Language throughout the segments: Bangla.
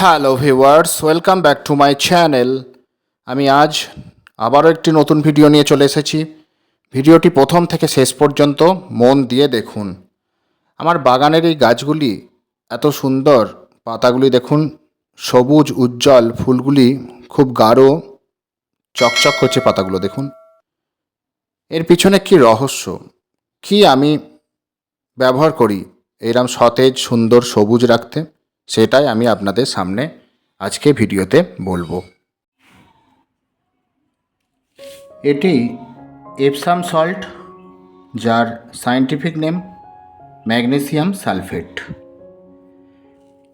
Hello viewers welcome back to my channel আমি আজ আবারও একটি নতুন ভিডিও নিয়ে চলে এসেছি। ভিডিওটি প্রথম থেকে শেষ পর্যন্ত মন দিয়ে দেখুন। আমার বাগানের এই গাছগুলি, এত সুন্দর পাতাগুলি দেখুন। সবুজ, উজ্জ্বল ফুলগুলি খুব গাঢ়, চকচক করছে পাতাগুলো দেখুন। এর পিছনে কি রহস্য? কি আমি ব্যবহার করি? এরম সতেজ, সুন্দর, সবুজ রাখতে? সেটাই আমি আপনাদের সামনে আজকে ভিডিওতে বলব। এটি এপসাম সল্ট, যার সায়েন্টিফিক নেম ম্যাগনেসিয়াম সালফেট।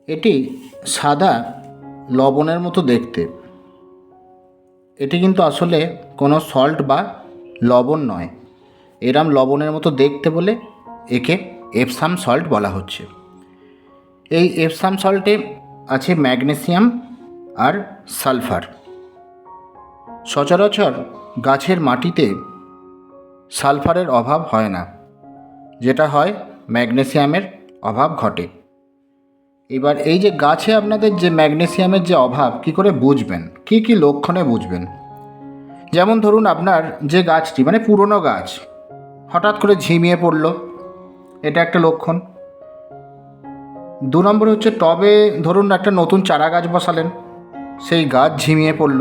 এটি সাদা লবণের মতো দেখতে। এটি কিন্তু আসলে কোনো সল্ট বা লবণ নয়। এরাম লবণের মতো দেখতে বলে একে এপসাম সল্ট বলা হচ্ছে। এই এপসাম সল্টে আছে ম্যাগনেসিয়াম আর সালফার সচরাচর গাছের মাটিতে সালফারের অভাব হয় না, যেটা হয় ম্যাগনেসিয়ামের অভাব ঘটে। এবার এই যে গাছে আপনাদের যে ম্যাগনেসিয়ামের যে অভাব, কি করে বুঝবেন? কি কি লক্ষণে বুঝবেন? যেমন ধরুন আপনার যে গাছটি মানে পুরনো গাছ, হঠাৎ করে ঝিমিয়ে পড়ল, এটা একটা লক্ষণ। দু নম্বর হচ্ছে টবে ধরুন একটা নতুন চারা গাছ বসালেন, সেই গাছ ঝিমিয়ে পড়ল।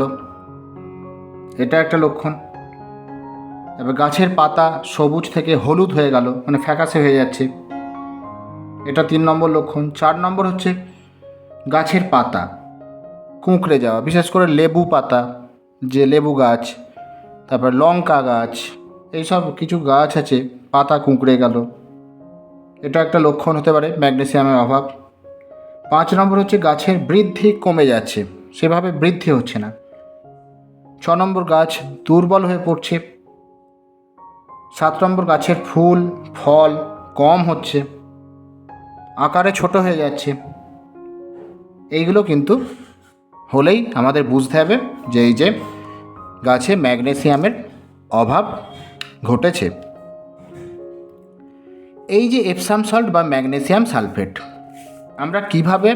এটা একটা লক্ষণ। এবার গাছের পাতা সবুজ থেকে হলুদ হয়ে গেল মানে ফ্যাকাশে হয়ে যাচ্ছে। এটা তিন নম্বর লক্ষণ। চার নম্বর হচ্ছে গাছের পাতা, কুঁকড়ে যাওয়া, বিশেষ করে লেবু পাতা, যে লেবু গাছ, তারপর লঙ্কা গাছ, এইসব কিছু গাছ আছে, পাতা কুঁকড়ে গেল। এটা একটা লক্ষণ হতে পারে, ম্যাগনেসিয়ামের অভাব। পাঁচ নম্বর হচ্ছে গাছের বৃদ্ধি কমে যাচ্ছে, সেভাবে বৃদ্ধি হচ্ছে না। ছ নম্বর গাছ দুর্বল হয়ে পড়ছে। সাত নম্বর গাছের ফুল, ফল কম হচ্ছে। আকারে ছোট হয়ে যাচ্ছে। এইগুলো কিন্তু হলেই আমাদের বুঝতে হবে যে এই যে গাছে ম্যাগনেসিয়ামের অভাব ঘটেছে। এই যে এপসাম সল্ট বা ম্যাগনেসিয়াম সালফেট আমরা কীভাবে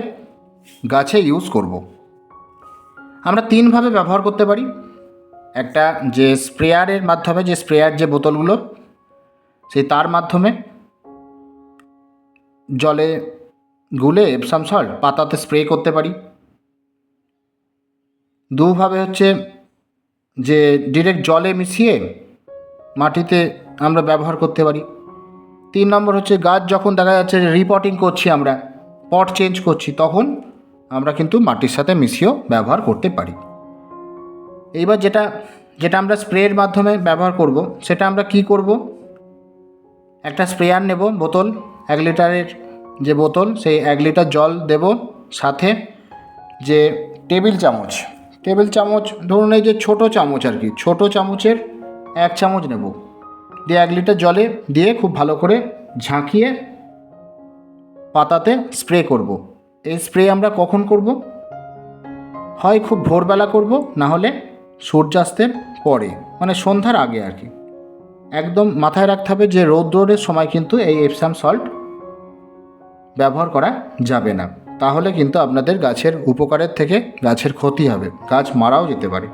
গাছে ইউজ করব। আমরা তিনভাবে ব্যবহার করতে পারি। একটা যে স্প্রেয়ারের মাধ্যমে, যে স্প্রেয়ার যে বোতলগুলো, সেই তার মাধ্যমে জলে গুলে এপসাম সল্ট পাতাতে স্প্রে করতে পারি। দুভাবে হচ্ছে যে ডিরেক্ট জলে মিশিয়ে মাটিতে আমরা ব্যবহার করতে পারি। তিন নম্বর হচ্ছে গাছ যখন দেখা যাচ্ছে যে রিপোর্টিং করছি আমরা পট চেঞ্জ করছি, তখন আমরা কিন্তু মাটির সাথে মিশিয়েও ব্যবহার করতে পারি। এইবার যেটা যেটা আমরা স্প্রের মাধ্যমে ব্যবহার করব, সেটা আমরা কি করব? একটা স্প্রেয়ার নেব বোতল, এক লিটারের যে বোতল, সেই এক লিটার জল দেব, সাথে যে টেবিল চামচ টেবিল চামচ, ধরুন এই যে ছোটো চামচ আর কি, ছোটো চামচের এক চামচ নেব। দিয়ে এক লিটার জলে দিয়ে খুব ভালো করে ঝাঁকিয়ে পাতাতে স্প্রে করব। এই স্প্রে আমরা কখন করব? হয় খুব ভোরবেলা করব, না হলে সূর্যাস্তের পরে মানে সন্ধ্যার আগে আর কি। একদম মাথায় রাখতে হবে যে রৌদ্রের সময় কিন্তু এই এপসাম সল্ট ব্যবহার করা যাবে না। তাহলে কিন্তু আপনাদের গাছের উপকারের থেকে গাছের ক্ষতি হবে, গাছ মারাও যেতে পারে।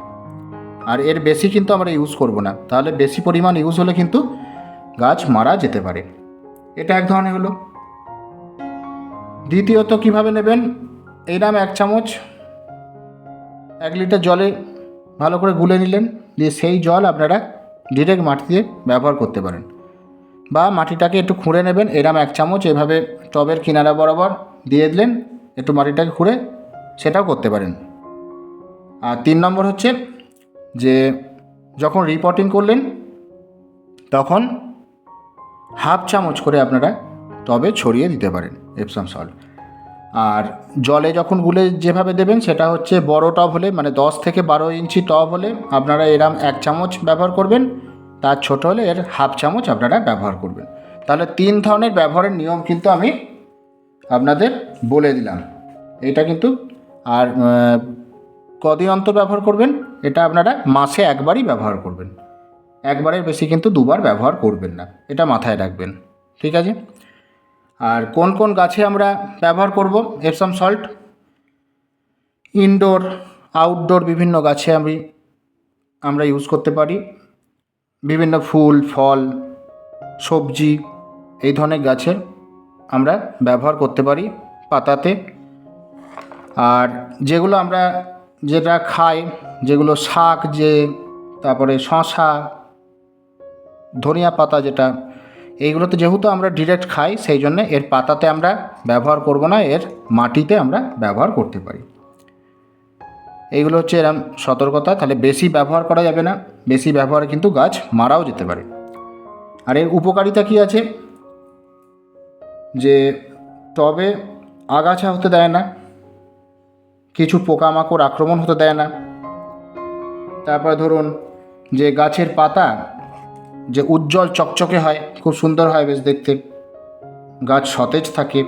আর এর বেশি কিন্তু আমরা ইউজ করব না। তাহলে বেশি পরিমাণ ইউজ হলে কিন্তু গাছ মারা যেতে পারে। এটা এক ধরনের হলো। দ্বিতীয়ত কীভাবে নেবেন? এই নাম এক চামচ এক লিটার জলে ভালো করে গুলে নিলেন। দিয়ে সেই জল আপনারা ডিরেক্ট মাটিতে ব্যবহার করতে পারেন। বা মাটিটাকে একটু খুঁড়ে নেবেন। এরাম এক চামচ। এভাবে টবের কিনারা বরাবর দিয়ে দিলেন। একটু মাটিটাকে খুঁড়ে সেটাও করতে পারেন। আর তিন নম্বর হচ্ছে যে যখন রিপোর্টিং করলেন, তখন হাফ চামচ করে আপনারা তবে ছড়িয়ে দিতে পারেন এপসাম সল্ট আর জলে যখন গুলে যেভাবে দেবেন, সেটা হচ্ছে বড় টব হলে মানে দশ থেকে বারো ইঞ্চি টব হলে আপনারা এরাম এক চামচ ব্যবহার করবেন। তার ছোট হলে এর হাফ চামচ আপনারা ব্যবহার করবেন। তাহলে তিন ধরনের ব্যবহারের নিয়ম কিন্তু আমি আপনাদের বলে দিলাম। এটা কিন্তু আর কদিন অন্তর ব্যবহার করবেন? এটা আপনারা মাসে একবারই ব্যবহার করবেন। একবারের বেশি কিন্তু দুবার ব্যবহার করবেন না। এটা মাথায় রাখবেন। ঠিক আছে? আর কোন কোন গাছে আমরা ব্যবহার করব? এপসাম সল্ট ইনডোর আউটডোর বিভিন্ন গাছে আমি, আমরা ইউজ করতে পারি। বিভিন্ন ফুল, ফল, সবজি, এই ধরনের গাছের আমরা ব্যবহার করতে পারি পাতাতে। আর যেগুলো আমরা যেটা খায়, যেগুলো শাক, যে তারপরে শশা ধনিয়া পাতা যেটা, এইগুলোতে যেহেতু আমরা ডিরেক্ট খাই, সেই জন্য এর পাতাতে আমরা ব্যবহার করব না, এর মাটিতে আমরা ব্যবহার করতে পারি। এইগুলো হচ্ছে এরম সতর্কতা, তাহলে বেশি ব্যবহার করা যাবে না, বেশি ব্যবহারে কিন্তু গাছ মারাও যেতে পারে। আর এর উপকারিতা কী আছে? যে তবে আগাছা হতে দেয় না কিছু পোকামাকড় আক্রমণ হতে দেয় না। তারপরে ধরুন যে গাছের পাতা যে উজ্জ্বল চকচকে হয়, খুব সুন্দর হয় বেশ দেখতে। গাছ সতেজ থাকে।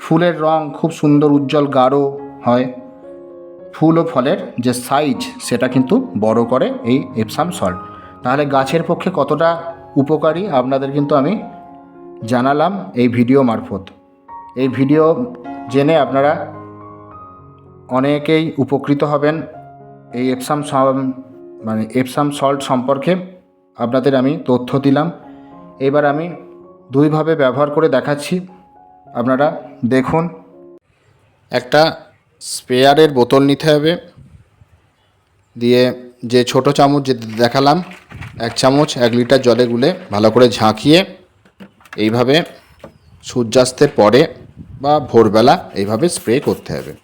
ফুলের রং খুব সুন্দর, উজ্জ্বল, গাঢ় হয়। ফুল ও ফলের যে সাইজ সেটা কিন্তু বড় করে এই এপসাম সল্ট তাহলে গাছের পক্ষে কতটা উপকারী, আপনাদের কিন্তু আমি জানালাম এই ভিডিও মারফত। এই ভিডিও জেনে আপনারা অনেকেই উপকৃত হবেন এই এপসাম মানে এপসাম সল্ট সম্পর্কে। আপনাদের আমি তথ্য দিলাম। এবার আমি দুইভাবে ব্যবহার করে দেখাচ্ছি। আপনারা দেখুন। একটা স্প্রেয়ারের বোতল নিতে হবে। দিয়ে যে ছোট চামচ যে দেখালাম, এক চামচ এক লিটার জলে গুলে ভালো করে ঝাঁকিয়ে এইভাবে সূর্যাস্তের পরে বা ভোরবেলা এইভাবে স্প্রে করতে হবে।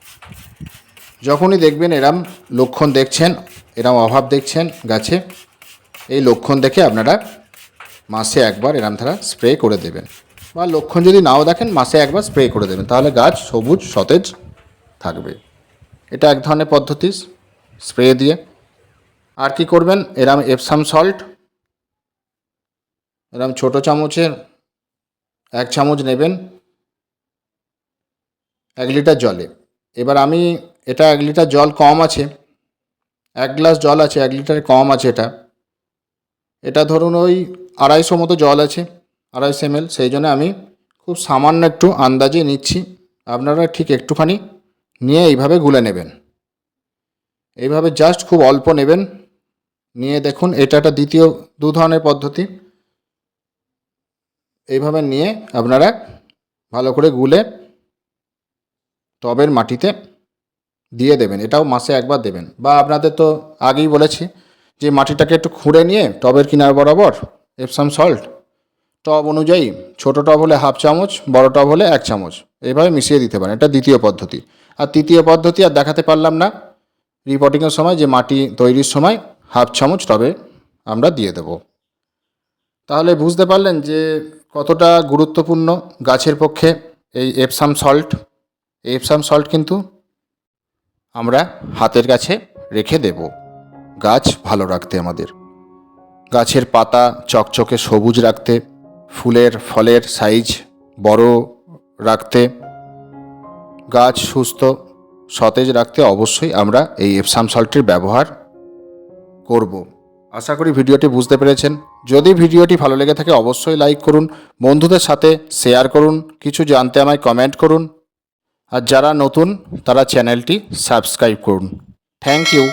যখনই দেখবেন এরম লক্ষণ দেখছেন, এরম অভাব দেখছেন গাছে, এই লক্ষণ দেখে আপনারা মাসে একবার এরম ধারা স্প্রে করে দেবেন। বা লক্ষণ যদি নাও দেখেন, মাসে একবার স্প্রে করে দেবেন। তাহলে গাছ সবুজ, সতেজ থাকবে। এটা এক ধরনের পদ্ধতি স্প্রে দিয়ে। আর কি করবেন? এরম এপসাম সল্ট এরম ছোট চামচের এক চামচ নেবেন, এক লিটার জলে। এবার আমি এটা এক লিটার জল কম আছে, এক গ্লাস জল আছে, এক লিটারে কম আছে এটা। এটা ধরুন ওই আড়াইশো মতো জল আছে, আড়াইশো এমএল সেই জন্য আমি খুব সামান্য একটু আন্দাজে নিচ্ছি। আপনারা ঠিক একটুখানি নিয়ে এইভাবে গুলে নেবেন। এইভাবে জাস্ট খুব অল্প নেবেন। নিয়ে দেখুন, এটা একটা দ্বিতীয় দু ধরনের পদ্ধতি। এইভাবে নিয়ে আপনারা ভালো করে গুলে টবের মাটিতে দিয়ে দেবেন, এটাও মাসে একবার দেবেন। বা আপনাদের তো আগেই বলেছি যে মাটিটাকে একটু খুঁড়ে নিয়ে টবের কিনার বরাবর এপসাম সল্ট টব অনুযায়ী ছোট টব হলে হাফ চামচ, বড় টব হলে এক চামচ এইভাবে মিশিয়ে দিতে পারেন, এটা দ্বিতীয় পদ্ধতি। আর তৃতীয় পদ্ধতি আর দেখাতে পারলাম না রিপোর্টিংয়ের সময় যে মাটি তৈরির সময় হাফ চামচ টবে আমরা দিয়ে দেব। তাহলে বুঝতে পারলেন যে কতটা গুরুত্বপূর্ণ গাছের পক্ষে এই এপসাম সল্ট এপসাম সল্ট কিন্তু আমরা হাতের কাছে রেখে দেব। গাছ ভালো রাখতে আমাদের। গাছের পাতা চকচকে সবুজ রাখতে, ফুলের ফলের সাইজ বড় রাখতে, গাছ সুস্থ, সতেজ রাখতে অবশ্যই আমরা এই এপসাম সল্টের ব্যবহার করব। আশা করি ভিডিওটি বুঝতে পেরেছেন। যদি ভিডিওটি ভালো লেগে থাকে, অবশ্যই লাইক করুন, বন্ধুদের সাথে শেয়ার করুন, কিছু জানতে আমায় কমেন্ট করুন। আর যারা নতুন তারা চ্যানেলটি সাবস্ক্রাইব করুন। Thank you